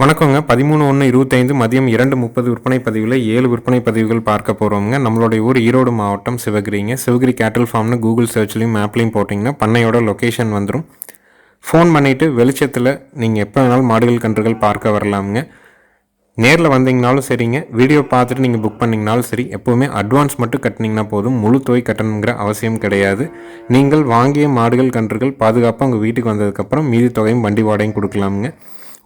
வணக்கங்க. பதிமூணு ஒன்று இருபத்தைந்து மதியம் இரண்டு முப்பது விற்பனை பதிவில் ஏழு விற்பனை பதிவுகள் பார்க்க போகிறோங்க நம்மளுடைய ஊர் ஈரோடு மாவட்டம் சிவகிரிங்க. சிவகிரி கேட்டல் ஃபார்ம்னு கூகுள் சர்ச்லையும் மேப்லையும் போட்டிங்கன்னா பண்ணையோட லொக்கேஷன் வந்துடும் ஃபோன் பண்ணிவிட்டு வெளிச்சத்தில் நீங்கள் எப்போ வேணாலும் மாடுகள் கன்றுகள் பார்க்க வரலாமுங்க. நேரில் வந்தீங்கனாலும் சரிங்க. வீடியோ பார்த்துட்டு நீங்கள் புக் பண்ணிங்கனாலும் சரி. எப்போவுமே அட்வான்ஸ் மட்டும் கட்டினீங்கன்னா போதும். முழு தொகை கட்டணுங்கிற அவசியம் கிடையாது. நீங்கள் வாங்கிய மாடுகள் கன்றுகள் பாதுகாப்பாக உங்கள் வீட்டுக்கு வந்ததுக்கப்புறம் மீதி தொகையும் வண்டி வாடகையும் கொடுக்கலாமுங்க.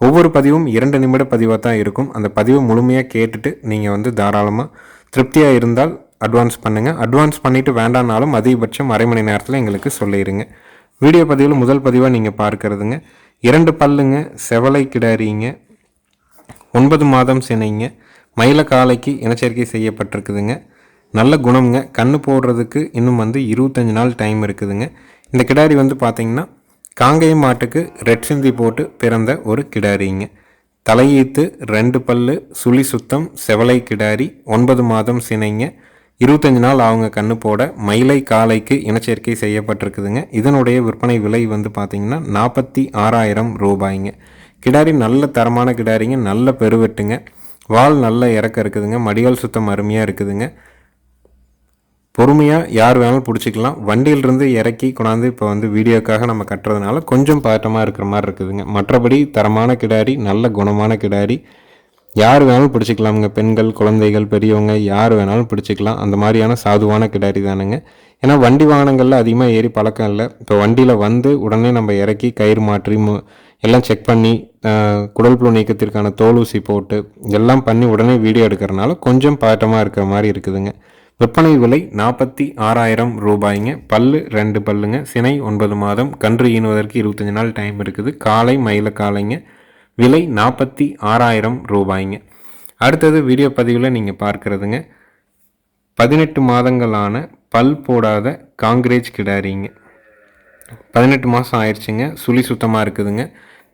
ஒவ்வொரு பதிவும் இரண்டு நிமிட பதிவாக தான் இருக்கும். அந்த பதிவை முழுமையாக கேட்டுட்டு நீங்கள் வந்து தாராளமாக திருப்தியாக இருந்தால் அட்வான்ஸ் பண்ணுங்கள் அட்வான்ஸ் பண்ணிவிட்டு வேண்டானாலும் அதிகபட்சம் அரை மணி நேரத்தில் எங்களுக்கு சொல்லிடுங்க வீடியோ பதிவில் முதல் பதிவாக நீங்கள் பார்க்குறதுங்க. இரண்டு பல்லுங்க செவலை கிடாரிங்க. ஒன்பது மாதம் சினைங்க. மயில காலைக்கு இனச்சேர்க்கை செய்யப்பட்டிருக்குதுங்க. நல்ல குணம்ங்க. கண்ணு போடுறதுக்கு இன்னும் வந்து இருபத்தஞ்சி நாள் டைம் இருக்குதுங்க. இந்த கிடாரி வந்து பார்த்திங்கன்னா காங்கை மாட்டுக்கு ரெட் சிந்தி போட்டு பிறந்த ஒரு கிடாரிங்க. தலையீத்து ரெண்டு பல்லு சுழி சுத்தம் செவலை கிடாரி ஒன்பது மாதம் சினைங்க. இருபத்தஞ்சி நாள் அவங்க கண்ணு போட. மயிலை காலைக்கு இனச்சேர்க்கை செய்யப்பட்டிருக்குதுங்க. இதனுடைய விற்பனை விலை வந்து பார்த்திங்கன்னா நாற்பத்தி ஆறாயிரம் ரூபாய்ங்க. கிடாரி நல்ல தரமான கிடாரிங்க நல்ல பெருவெட்டுங்க. வால் நல்ல இறக்க இருக்குதுங்க. மடியால் சுத்தம் அருமையாக இருக்குதுங்க. பொறுமையாக யார் வேணாலும் பிடிச்சிக்கலாம். வண்டியிலிருந்து இறக்கி கொண்டாந்து இப்போ வந்து வீடியோக்காக நம்ம கட்டுறதுனால கொஞ்சம் பதட்டமாக இருக்கிற மாதிரி இருக்குதுங்க. மற்றபடி தரமான கிடாரி நல்ல குணமான கிடாரி யார் வேணாலும் பிடிச்சிக்கலாமுங்க. பெண்கள் குழந்தைகள் பெரியவங்க யார் வேணாலும் பிடிச்சிக்கலாம். அந்த மாதிரியான சாதுவான கிடாரி தானுங்க. ஏன்னா வண்டி வாகனங்களில் அதிகமாக ஏறி பழக்கம் இல்லை. இப்போ வண்டியில் வந்து உடனே நம்ம இறக்கி கயிறு மாற்றி எல்லாம் செக் பண்ணி குடல் புழு நீக்கத்திற்கான தோல் ஊசி போட்டு எல்லாம் பண்ணி உடனே வீடியோ எடுக்கிறனால கொஞ்சம் பதட்டமாக இருக்கிற மாதிரி இருக்குதுங்க. விற்பனை விலை நாற்பத்தி ஆறாயிரம் ரூபாய்ங்க. பல்லு ரெண்டு பல்லுங்க. சினை ஒன்பது மாதம். கன்று ஈனுவதற்கு இருபத்தஞ்சி நாள் டைம் இருக்குது. காலை மயில காலைங்க. விலை நாற்பத்தி ஆறாயிரம் ரூபாய்ங்க. அடுத்தது வீடியோ பதிவில் நீங்கள் பார்க்குறதுங்க. பதினெட்டு மாதங்களான பல் போடாத காங்கிரேஜ் கிடாரிங்க. பதினெட்டு மாதம் ஆயிடுச்சுங்க. சுழி சுத்தமாக இருக்குதுங்க.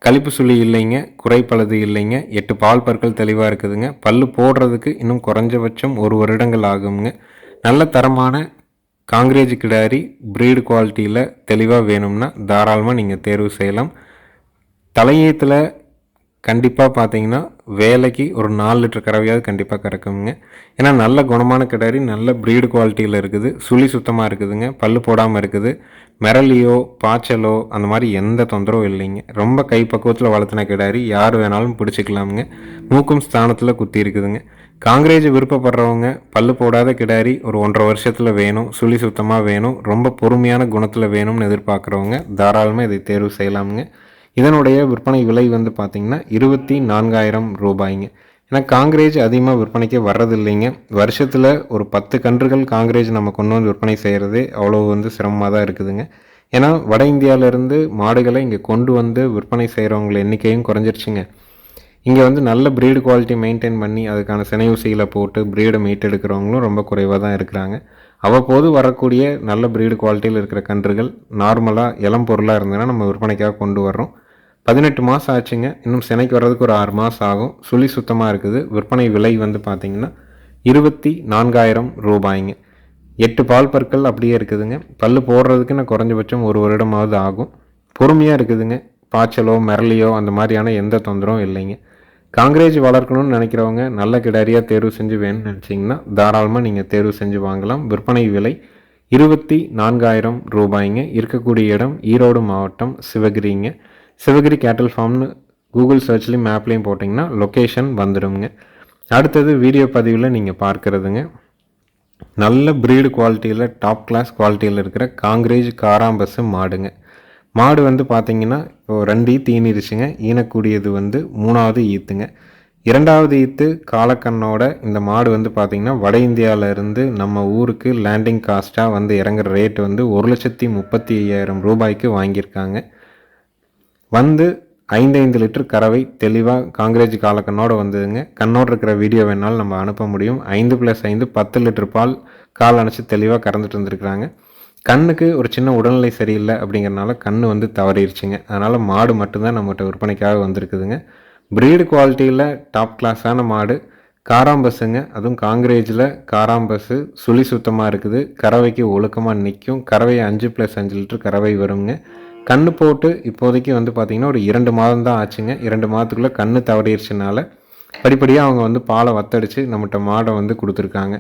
கழிப்பு சுழி இல்லைங்க. குறைப்பழுது இல்லைங்க. எட்டு பால் பற்கள் தெளிவாக இருக்குதுங்க. பல் போடுறதுக்கு இன்னும் குறைஞ்சபட்சம் ஒரு வருடங்கள் ஆகுங்க நல்ல தரமான காங்கிரேஜ் கிடாரி ப்ரீடு குவாலிட்டியில் தெளிவாக வேணும்னா தாராளமாக நீங்கள் தேர்வு செய்யலாம். தலையீத்தில் கண்டிப்பாக பார்த்தீங்கன்னா வேலைக்கு ஒரு நாலு லிட்டர் கறவையாவது கண்டிப்பாக கறக்குங்க. ஏன்னா நல்ல குணமான கிடாரி நல்ல ப்ரீடு குவாலிட்டியில் இருக்குது. சுழி சுத்தமாக இருக்குதுங்க. பல் போடாமல் இருக்குது. மிரளியோ பாய்ச்சலோ அந்த மாதிரி எந்த தொந்தரவும் இல்லைங்க. ரொம்ப கை பக்குவத்தில் வளர்த்துன கிடாரி யார் வேணாலும் பிடிச்சிக்கலாமுங்க. மூக்கும் ஸ்தானத்தில் குத்தி இருக்குதுங்க. காங்கிரேஜ் விருப்பப்படுறவங்க பல்லு போடாத கிடாரி ஒரு ஒன்றரை வருஷத்தில் வேணும் சுழி சுத்தமாக வேணும் ரொம்ப பொறுமையான குணத்தில் வேணும்னு எதிர்பார்க்குறவங்க தாராளமாக இதை தேர்வு செய்யலாமுங்க. இதனுடைய விற்பனை விலை வந்து பார்த்திங்கன்னா இருபத்தி நான்காயிரம் ரூபாய்ங்க. ஏன்னா காங்கிரேஜ் அதிகமாக விற்பனைக்கு வர்றதில்லைங்க. வருஷத்தில் ஒரு பத்து கன்றுகள் காங்கிரேஜ் நம்ம கொண்டு வந்து விற்பனை செய்கிறது அவ்வளோ வந்து சிரமமாக தான் இருக்குதுங்க. ஏன்னா வட இந்தியாவிலேருந்து மாடுகளை இங்கே கொண்டு வந்து விற்பனை செய்கிறவங்கள எண்ணிக்கையும் குறைஞ்சிருச்சுங்க. இங்கே வந்து நல்ல ப்ரீடு குவாலிட்டி மெயின்டைன் பண்ணி அதுக்கான சினை ஊசிகளை போட்டு ப்ரீடை மீட்டெடுக்கிறவங்களும் ரொம்ப குறைவாக தான் இருக்கிறாங்க. அவ்வப்போது வரக்கூடிய நல்ல ப்ரீடு குவாலிட்டியில் இருக்கிற கன்றுகள் நார்மலாக இளம் பொருளாக இருந்ததுன்னா நம்ம விற்பனைக்காக கொண்டு வர்றோம். பதினெட்டு மாதம் ஆச்சுங்க. இன்னும் சினைக்கு வர்றதுக்கு ஒரு ஆறு மாதம் ஆகும். சுழி சுத்தமாக இருக்குது. விற்பனை விலை வந்து பார்த்திங்கன்னா இருபத்தி நான்காயிரம் ரூபாய்ங்க. எட்டு பால் பற்கள் அப்படியே இருக்குதுங்க. பல் போடுறதுக்கு நான் குறைஞ்சபட்சம் ஒரு வருடமாவது ஆகும். பொறுமையாக இருக்குதுங்க. பாய்ச்சலோ மிரளியோ அந்த மாதிரியான எந்த தொந்தரவும் இல்லைங்க. காங்கிரேஜ் வளர்க்கணும்னு நினைக்கிறவங்க நல்ல கிடாரியாக தேர்வு செஞ்சு வேணும்னு நினச்சிங்கன்னா தாராளமாக நீங்கள் தேர்வு செஞ்சு வாங்கலாம். விற்பனை விலை இருபத்தி நான்காயிரம் ரூபாய்ங்க. இருக்கக்கூடிய இடம் ஈரோடு மாவட்டம் சிவகிரிங்க. சிவகிரி கேட்டல் ஃபார்ம்னு கூகுள் சர்ச்லேயும் மேப்லேயும் போட்டிங்கன்னா லொக்கேஷன் வந்துடுங்க. அடுத்தது வீடியோ பதிவில் நீங்கள் பார்க்குறதுங்க. நல்ல ப்ரீடு குவாலிட்டியில் டாப் கிளாஸ் குவாலிட்டியில் இருக்கிற காங்கிரேஜ் காராம்பஸ் மாடுங்க. மாடு வந்து பார்த்தீங்கன்னா இப்போ ரெண்டு ஈத்து ஈனிருச்சுங்க ஈனக்கூடியது வந்து மூணாவது ஈத்துங்க. இரண்டாவது ஈத்து காலக்கண்ணோட இந்த மாடு வந்து பார்த்திங்கன்னா வட இந்தியாவிலேருந்து நம்ம ஊருக்கு லேண்டிங் காஸ்ட்டாக வந்து இறங்குற ரேட் வந்து ஒரு லட்சத்தி முப்பத்தி ஐயாயிரம் ரூபாய்க்கு வாங்கியிருக்காங்க. வந்து ஐந்து ஐந்து லிட்டர் கறவை தெளிவாக காங்கிரேஜ் காலக்கண்ணோடு வந்ததுங்க. கண்ணோடு இருக்கிற வீடியோ வேணாலும் நம்ம அனுப்ப முடியும். ஐந்து ப்ளஸ் ஐந்து பத்து லிட்டர் பால் கால் அணைச்சி தெளிவாக கறந்துட்டு இருந்திருக்கிறாங்க கண்ணுக்கு ஒரு சின்ன உடல்நிலை சரியில்லை அப்படிங்கிறனால கண் வந்து தவறிடுச்சுங்க அதனால் மாடு மட்டும்தான் நம்மகிட்ட விற்பனைக்காக வந்திருக்குதுங்க. ப்ரீடு குவாலிட்டியில் டாப் கிளாஸான மாடு. காராம்பஸ்ஸுங்க. அதுவும் காங்கிரேஜில் காராம்பஸ்ஸு சுழி சுத்தமாக இருக்குது. கறவைக்கு ஒழுக்கமாக நிற்கும் கறவை அஞ்சு ப்ளஸ் அஞ்சு லிட்டர் கறவை வருங்க. கண்ணு போட்டு இப்போதைக்கு வந்து பார்த்திங்கன்னா ஒரு இரண்டு மாதம் தான் ஆச்சுங்க. இரண்டு மாதத்துக்குள்ளே கண்ணு தவறிடுச்சுனால படிப்படியாக அவங்க வந்து பாலை வத்தடிச்சு நம்மகிட்ட மாடை வந்து கொடுத்துருக்காங்க.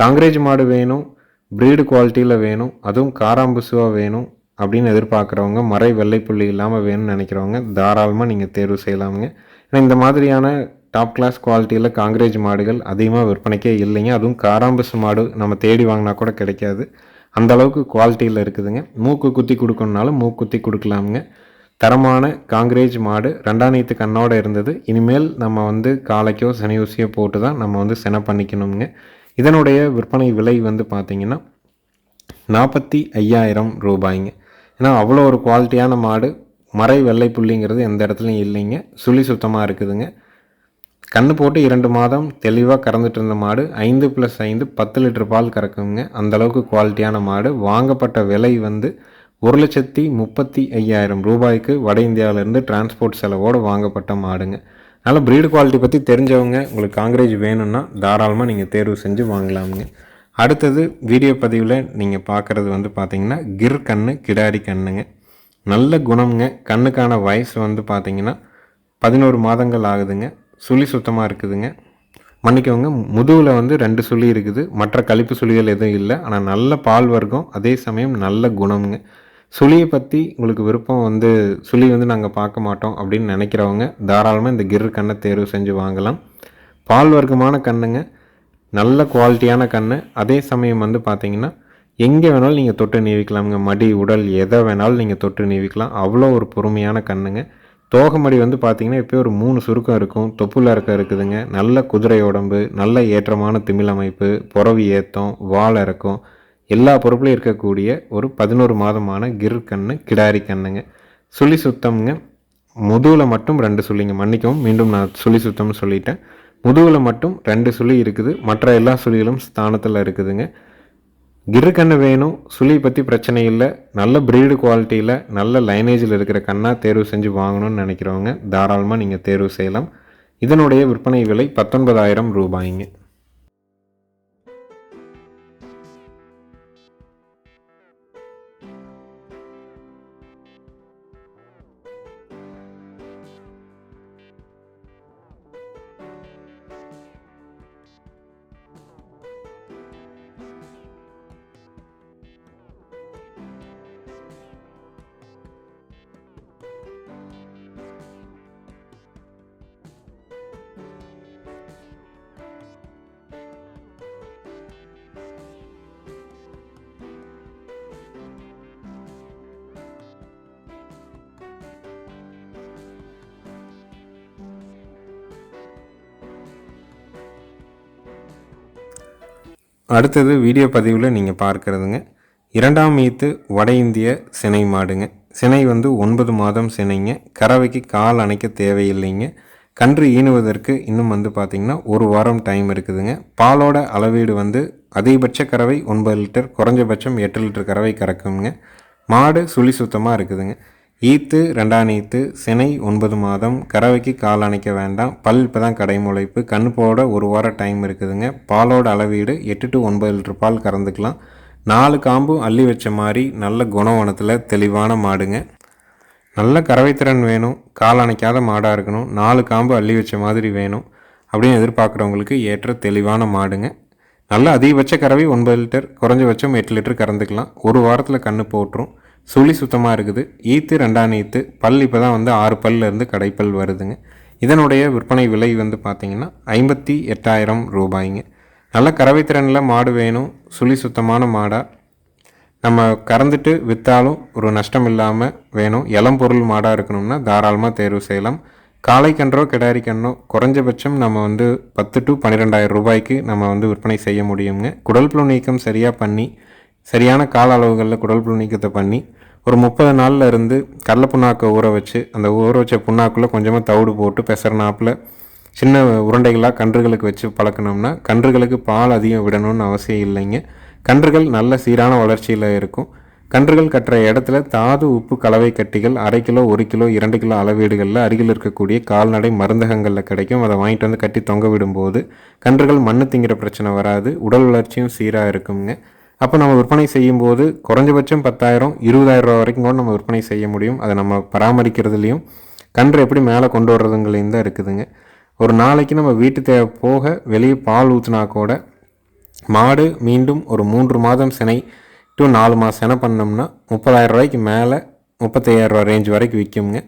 காங்கிரேஜ் மாடு வேணும் ப்ரீடு குவாலிட்டியில் வேணும் அதுவும் காராம்புசுவாக வேணும் அப்படின்னு எதிர்பார்க்குறவங்க மறை வெள்ளைப்புள்ளி இல்லாமல் வேணும்னு நினைக்கிறவங்க தாராளமாக நீங்கள் தேர்வு செய்யலாமுங்க. ஏன்னா இந்த மாதிரியான டாப் கிளாஸ் குவாலிட்டியில் காங்கிரேஜ் மாடுகள் அதிகமாக விற்பனைக்கே இல்லைங்க. அதுவும் காராம்பசு மாடு நம்ம தேடி வாங்கினா கூட கிடைக்காது. அந்த அளவுக்கு குவாலிட்டியில் இருக்குதுங்க. மூக்கு குத்தி கொடுக்கணுனாலும் மூக்கு குத்தி கொடுக்கலாமுங்க. தரமான காங்கிரேஜ் மாடு ரெண்டாம் நீத்து கண்ணோடு இருந்தது. இனிமேல் நம்ம வந்து காலைக்கோ சனி ஊசியோ போட்டு தான் நம்ம வந்து சென பண்ணிக்கணுங்க இதனுடைய விற்பனை விலை வந்து பார்த்திங்கன்னா நாற்பத்தி ஐயாயிரம் ரூபாய்ங்க. ஏன்னா அவ்வளோ ஒரு குவாலிட்டியான மாடு. மறை வெள்ளை புள்ளிங்கிறது எந்த இடத்துலையும் இல்லைங்க. சுழி சுத்தமாக இருக்குதுங்க. கண்ணு போட்டு இரண்டு மாதம் தெளிவாக கறந்துட்டு இருந்த மாடு ஐந்து ப்ளஸ் ஐந்து பத்து லிட்டர் பால் கறக்குங்க. அந்த அளவுக்கு குவாலிட்டியான மாடு. வாங்கப்பட்ட விலை வந்து ஒரு லட்சத்தி முப்பத்தி ஐயாயிரம் ரூபாய்க்கு வட இந்தியாவிலேருந்து டிரான்ஸ்போர்ட் செலவோடு வாங்கப்பட்ட மாடுங்க. அதனால் ப்ரீடு குவாலிட்டி பற்றி தெரிஞ்சவங்க உங்களுக்கு காங்கிரேஜ் வேணும்னா தாராளமாக நீங்கள் தேர்வு செஞ்சு வாங்கலாமுங்க. அடுத்தது வீடியோ பதிவில் நீங்கள் பார்க்குறது வந்து பார்த்தீங்கன்னா கிர் கண்ணு கிடாரி கண்ணுங்க. நல்ல குணம்ங்க. கண்ணுக்கான வயசு வந்து பார்த்தீங்கன்னா பதினோரு மாதங்கள் ஆகுதுங்க. சுழி சுத்தமாக இருக்குதுங்க. மன்னிக்கவங்க முதுகில் வந்து ரெண்டு சுழி இருக்குது. மற்ற கழிப்பு சுழிகள் எதுவும் இல்லை. ஆனால் நல்ல பால் வர்க்கம் அதே சமயம் நல்ல குணம்ங்க. சுழியை பற்றி உங்களுக்கு விருப்பம் வந்து சுழி வந்து நாங்கள் பார்க்க மாட்டோம் அப்படின்னு நினைக்கிறவங்க தாராளமாக இந்த கிர் கண்ணை தேர்வு செஞ்சு வாங்கலாம். பால் வர்க்கமான கண்ணுங்க. நல்ல குவாலிட்டியான கண் அதே சமயம் வந்து பார்த்தீங்கன்னா எங்கே வேணாலும் நீங்கள் தொட்டு நீவிக்கலாமுங்க. மடி உடல் எதை வேணாலும் நீங்கள் தொட்டு நீவிக்கலாம். அவ்வளோ ஒரு பொறுமையான கண்ணுங்க. தோகமடி வந்து பார்த்தீங்கன்னா இப்போ ஒரு மூணு சுருக்கம் இருக்கும். தொப்புல இறக்கம் இருக்குதுங்க. நல்ல குதிரை உடம்பு நல்ல ஏற்றமான திமிழ் அமைப்பு புறவி ஏத்தம் வால் இறக்கம் எல்லா பொறுப்புலையும் இருக்கக்கூடிய ஒரு பதினோரு மாதமான கிர் கண்ணு கிடாரி கண்ணுங்க. சுழி சுத்தம்ங்க. முதுகில் மட்டும் ரெண்டு சுள்ளிங்க. மன்னிக்கவும் மீண்டும் நான் சுழி சுத்தம்னு சொல்லிட்டேன். முதுகில் மட்டும் ரெண்டு சுழி இருக்குது. மற்ற எல்லா சுழிகளும் ஸ்தானத்தில் இருக்குதுங்க. கிருக்கண்ணு வேணும் சுழி பற்றி பிரச்சனை இல்லை நல்ல ப்ரீடு குவாலிட்டியில் நல்ல லைனேஜில் இருக்கிற கண்ணாக தேர்வு செஞ்சு வாங்கணும்னு நினைக்கிறவங்க தாராளமாக நீங்கள் தேர்வு செய்யலாம். இதனுடைய விற்பனை விலை பத்தொன்பதாயிரம் ரூபாய்ங்க. அடுத்தது வீடியோ பதிவில் நீங்கள் பார்க்குறதுங்க. இரண்டாம் ஈத்து வட இந்திய சினை மாடுங்க. சினை வந்து ஒன்பது மாதம் சினைங்க. கறவைக்கு கால் அணைக்க தேவையில்லைங்க. கன்று ஈனுவதற்கு இன்னும் வந்து பார்த்திங்கன்னா ஒரு வாரம் டைம் இருக்குதுங்க. பாலோட அளவீடு வந்து அதிகபட்ச கறவை ஒன்பது லிட்டர் குறைஞ்சபட்சம் எட்டு லிட்டர் கறவை கறக்குங்க. மாடு சுழி சுத்தமாக இருக்குதுங்க. ஈத்து ரெண்டாம் ஈத்து சினை ஒன்பது மாதம் கறவைக்கு கால் அணைக்க வேண்டாம் பல் இப்போ தான் கடைமுளைப்பு கண்ணு போட ஒரு வாரம் டைம் இருக்குதுங்க. பாலோட அளவீடு எட்டு டு ஒன்பது லிட்டர் பால் கறந்துக்கலாம். நாலு காம்பும் அள்ளி வச்ச மாதிரி நல்ல குணவனத்தில் தெளிவான மாடுங்க. நல்ல கறவைத்திறன் வேணும் கால் அணைக்காத மாடாக இருக்கணும் நாலு காம்பு அள்ளி வச்ச மாதிரி வேணும் அப்படின்னு எதிர்பார்க்குறவங்களுக்கு ஏற்ற தெளிவான மாடுங்க. நல்ல அதிகபட்ச கறவை ஒன்பது லிட்டர் குறைஞ்சபட்சம் எட்டு லிட்டர் கறந்துக்கலாம். ஒரு வாரத்தில் கண்ணு போட்டுரும். சுழி சுத்தமாக இருக்குது. ஈத்து ரெண்டாம் ஈத்து. பல் இப்போ தான் வந்து ஆறு பல்லேருந்து கடைப்பல் வருதுங்க. இதனுடைய விற்பனை விலை வந்து பார்த்திங்கன்னா ஐம்பத்தி எட்டாயிரம் ரூபாய்ங்க. நல்ல கறவைத்திறனில் மாடு வேணும். சுழி சுத்தமான மாடாக நம்ம கறந்துட்டு விற்றாலும் ஒரு நஷ்டம் இல்லாமல் வேணும். இளம் பொருள் மாடாக இருக்கணும்னா தாராளமாக தேர்வு செய்யலாம். காளை கன்றோ கிடாரி கன்றோ குறைஞ்சபட்சம் நம்ம வந்து பத்து டு பன்னிரெண்டாயிரம் ரூபாய்க்கு நம்ம வந்து விற்பனை செய்ய முடியுங்க. குடல் புழு நீக்கம் சரியாக பண்ணி சரியான கால அளவுகளில் குடல் புழு நீக்கத்தை பண்ணி ஒரு முப்பது நாளில் இருந்து கடல புண்ணாக்கை ஊற வச்சு அந்த ஊற வச்ச புண்ணாக்குள்ளே கொஞ்சமாக தவிடு போட்டு பெசறனாப்பில் சின்ன உருண்டைகளாக கன்றுகளுக்கு வச்சு பழக்கணும்னா கன்றுகளுக்கு பால் அதிகம் விடணும்னு அவசியம் இல்லைங்க. கன்றுகள் நல்ல சீரான வளர்ச்சியில் இருக்கும். கன்றுகள் கட்டுற இடத்துல தாது உப்பு கலவை கட்டிகள் அரை கிலோ ஒரு கிலோ இரண்டு கிலோ அளவீடுகளில் அருகில் இருக்கக்கூடிய கால்நடை மருந்தகங்களில் கிடைக்கும். அதை வாங்கிட்டு வந்து கட்டி தொங்க விடும்போது கன்றுகள் மண்ணு திங்கிற பிரச்சனை வராது. உடல் வளர்ச்சியும் சீராக இருக்குங்க. அப்போ நம்ம விற்பனை செய்யும்போது குறைஞ்சபட்சம் பத்தாயிரம் இருபதாயிரம் ரூபா வரைக்கும் கூட நம்ம விற்பனை செய்ய முடியும். அதை நம்ம பராமரிக்கிறதுலையும் கன்று எப்படி மேலே கொண்டு வர்றதுங்களையும் தான் இருக்குதுங்க. ஒரு நாளைக்கு நம்ம வீட்டு தேவை போக வெளியே பால் ஊற்றினா கூட மாடு மீண்டும் ஒரு மூன்று மாதம் சினை டு நாலு மாதம் சினை பண்ணோம்னா முப்பதாயிரம் ரூபாய்க்கு மேலே முப்பத்தையாயிரரூபா ரேஞ்ச் வரைக்கும் விற்குங்க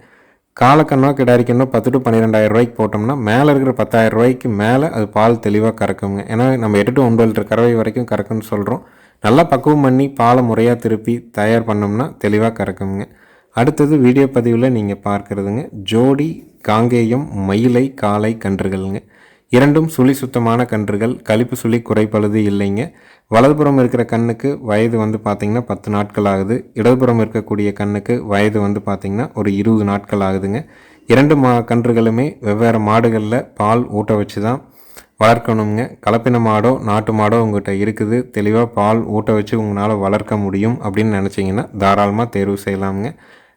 காலக்கண்ணோ கிடாரிக்கண்ணோ பத்து டு பன்னிரெண்டாயிரம் ரூபாய்க்கு போட்டோம்னா மேலே இருக்கிற பத்தாயிரம் ரூபாய்க்கு மேலே அது பால் தெளிவாக கறக்குங்க. ஏன்னா நம்ம எட்டு டு ஒன்பது லிட்டர் கறவை வரைக்கும் கறக்குன்னு சொல்கிறோம் நல்லா பக்குவம் பண்ணி பாலை முறையாக திருப்பி தயார் பண்ணோம்னா தெளிவாக கறக்குங்க. அடுத்தது வீடியோ பதிவில் நீங்கள் பார்க்குறதுங்க. ஜோடி காங்கேயம் மயிலை காலை கன்றுகள்ங்க. இரண்டும் சுழி சுத்தமான கன்றுகள். கழிப்பு சுழி குறைப்பழுது இல்லைங்க. வலதுபுறம் இருக்கிற கண்ணுக்கு வயது வந்து பார்த்திங்கன்னா பத்து நாட்கள் ஆகுது. இடதுபுறம் இருக்கக்கூடிய கண்ணுக்கு வயது வந்து பார்த்திங்கன்னா ஒரு இருபது நாட்கள் ஆகுதுங்க. இரண்டு மா கன்றுகளுமே வெவ்வேறு மாடுகளில் பால் ஊட்ட வச்சு தான் வளர்க்கணுங்க கலப்பின மாடோ நாட்டு மாடோ உங்கள்கிட்ட இருக்குது. தெளிவாக பால் ஊட்ட வச்சு உங்களால் வளர்க்க முடியும் அப்படின்னு நினச்சிங்கன்னா தாராளமாக தேர்வு செய்யலாமுங்க.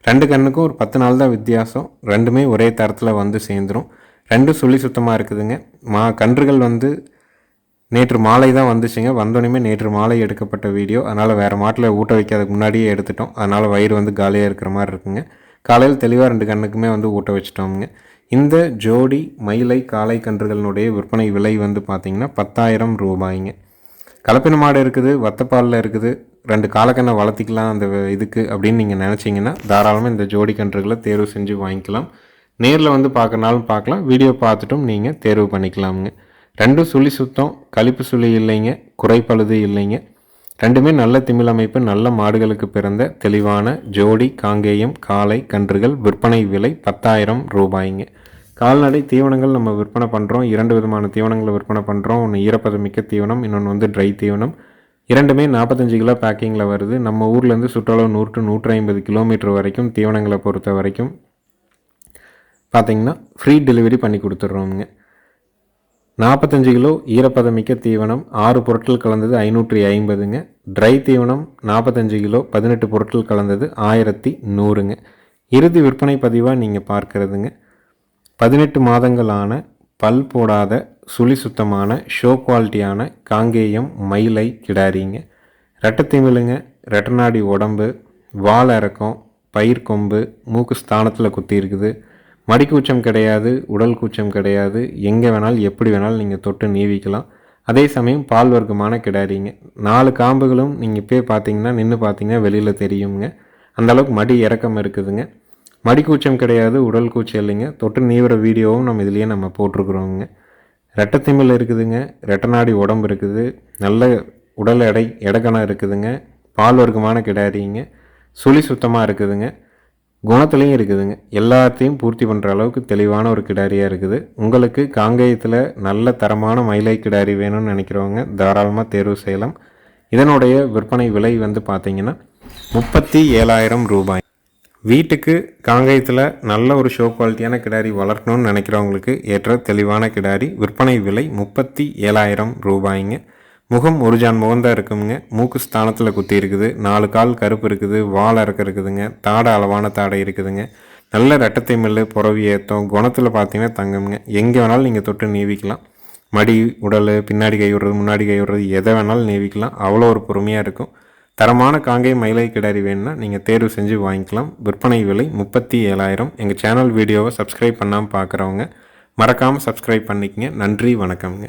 ரெண்டு கண்ணுக்கும் ஒரு பத்து நாள் தான் வித்தியாசம். ரெண்டுமே ஒரே தரத்தில் வந்து சேர்ந்துடும் ரெண்டும் சுழி சுத்தமாக இருக்குதுங்க. மா கன்றுகள் வந்து நேற்று மாலை தான் வந்துச்சுங்க. வந்தோடனே நேற்று மாலை எடுக்கப்பட்ட வீடியோ. அதனால் வேறு மாட்டில் ஊட்ட வைக்காததுக்கு முன்னாடியே எடுத்துட்டோம். அதனால் வயிறு வந்து காலியாக இருக்கிற மாதிரி இருக்குங்க. காலையில் தெளிவாக ரெண்டு கண்ணுக்குமே வந்து ஊட்ட வச்சுட்டோமுங்க. இந்த ஜோடி மயிலை காளை கன்றுகளினுடைய விற்பனை விலை வந்து பார்த்திங்கன்னா பத்தாயிரம் ரூபாய்ங்க. கலப்பின மாடு இருக்குது வத்தப்பாலில் இருக்குது. ரெண்டு காலக்கண்ணை வளர்த்திக்கலாம் அந்த இதுக்கு அப்படின்னு நீங்கள் நினச்சிங்கன்னா தாராளமாக இந்த ஜோடி கன்றுகளை தேர்வு செஞ்சு வாங்கிக்கலாம். நேரில் வந்து பார்க்கறனாலும் பார்க்கலாம். வீடியோ பார்த்துட்டும் நீங்கள் தேர்வு பண்ணிக்கலாமுங்க. ரெண்டும் சுழி சுத்தம் கழிப்பு சுழி இல்லைங்க குறைப்பழுது இல்லைங்க. ரெண்டுமே நல்ல திமிழமைப்பு நல்ல மாடுகளுக்கு பிறந்த தெளிவான ஜோடி காங்கேயம் காளை கன்றுகள் விற்பனை விலை பத்தாயிரம் ரூபாய்ங்க. கால்நடை தீவனங்கள் நம்ம விற்பனை பண்ணுறோம் இரண்டு விதமான தீவனங்களை விற்பனை பண்ணுறோம் ஒன்று ஈரப்பதமிக்க தீவனம் இன்னொன்று வந்து ட்ரை தீவனம். இரண்டுமே நாற்பத்தஞ்சு கிலோ பேக்கிங்கில் வருது. நம்ம ஊர்லேருந்து சுற்றுலா நூறு டு நூற்றி ஐம்பது கிலோமீட்டர் வரைக்கும் தீவனங்களை பொறுத்த வரைக்கும் பார்த்திங்கன்னா ஃப்ரீ டெலிவரி பண்ணி கொடுத்துட்றோமுங்க நாற்பத்தஞ்சு கிலோ ஈரப்பதமிக்க தீவனம் ஆறு பொருட்கள் கலந்தது ஐநூற்றி ஐம்பதுங்க ட்ரை தீவனம் நாற்பத்தஞ்சு கிலோ பதினெட்டு பொருட்கள் கலந்தது ஆயிரத்தி நூறுங்க இறுதி விற்பனை பதிவாக நீங்கள் பார்க்குறதுங்க பதினெட்டு மாதங்களான பல் போடாத சுழி சுத்தமான ஷோ குவாலிட்டியான காங்கேயம் மயிலை கிடாரிங்க ரெட்டத்திமிழுங்க ரெட்டநாடி உடம்பு வால் இறக்கம் பயிர் கொம்பு மூக்கு ஸ்தானத்தில் குத்தி இருக்குது. மடிக்கூச்சம் கிடையாது உடல் கூச்சம் கிடையாது. எங்கே வேணாலும் எப்படி வேணாலும் நீங்கள் தொட்டு நீவிக்கலாம். அதே சமயம் பால் வர்க்கமான கிடாரிங்க நாலு காம்புகளும் நீங்கள் இப்போயே பார்த்தீங்கன்னா நின்று பார்த்தீங்கன்னா வெளியில் தெரியுங்க. அந்தளவுக்கு மடி இறக்கம் இருக்குதுங்க. மடிக்கூச்சம் கிடையாது உடல் கூச்சம் இல்லைங்க. தொட்டு நீவுற வீடியோவும் நம்ம இதுலேயே நம்ம போட்டிருக்குறோங்க. ரெட்டத்திமில் இருக்குதுங்க. ரெட்டநாடி உடம்பு இருக்குது. நல்ல உடல் எடை எடக்கணம் இருக்குதுங்க. பால் வர்க்கமான கிடாரிங்க சுழி சுத்தமாக இருக்குதுங்க. குணத்துலேயும் இருக்குதுங்க. எல்லாத்தையும் பூர்த்தி பண்ணுற அளவுக்கு தெளிவான ஒரு கிடாரியாக இருக்குது. உங்களுக்கு காங்கேயத்தில் நல்ல தரமான மயிலை கிடாரி வேணும்னு நினைக்கிறவங்க தாராளமாக தேர்வு செய்யலாம். இதனுடைய விற்பனை விலை வந்து பார்த்திங்கன்னா முப்பத்தி ஏழாயிரம் ரூபாய். வீட்டுக்கு காங்கேயத்தில் நல்ல ஒரு ஷோ குவாலிட்டியான கிடாரி வளர்க்கணும்னு நினைக்கிறவங்களுக்கு ஏற்ற தெளிவான கிடாரி. விற்பனை விலை முப்பத்தி ஏழாயிரம் ரூபாய்ங்க. முகம் ஒரு ஜான் முகம் தான் இருக்குங்க மூக்கு ஸ்தானத்தில் குத்தி இருக்குது. நாலு கால் கருப்பு இருக்குது. வால் இறக்க இருக்குதுங்க. தாடை அளவான தாடை இருக்குதுங்க. நல்ல ரெட்டத்தை மில்லு புறவி ஏற்றம் குணத்தில் பார்த்தீங்கன்னா தங்கம்ங்க. எங்கே வேணாலும் நீங்கள் தொட்டு நீவிக்கலாம். மடி உடல் பின்னாடி கை விடுறது முன்னாடி கை விடுறது எதை வேணாலும் நீவிக்கலாம். அவ்வளோ ஒரு பொறுமையாக இருக்கும். தரமான காங்கை மயிலை கிடாரி வேணும்னா நீங்கள் தேர்வு செஞ்சு வாங்கிக்கலாம். விற்பனை விலை முப்பத்தி ஏழாயிரம். எங்கள் சேனல் வீடியோவை சப்ஸ்கிரைப் பண்ணாமல் பார்க்குறவங்க மறக்காமல் சப்ஸ்கிரைப் பண்ணிக்கங்க. நன்றி வணக்கம்ங்க.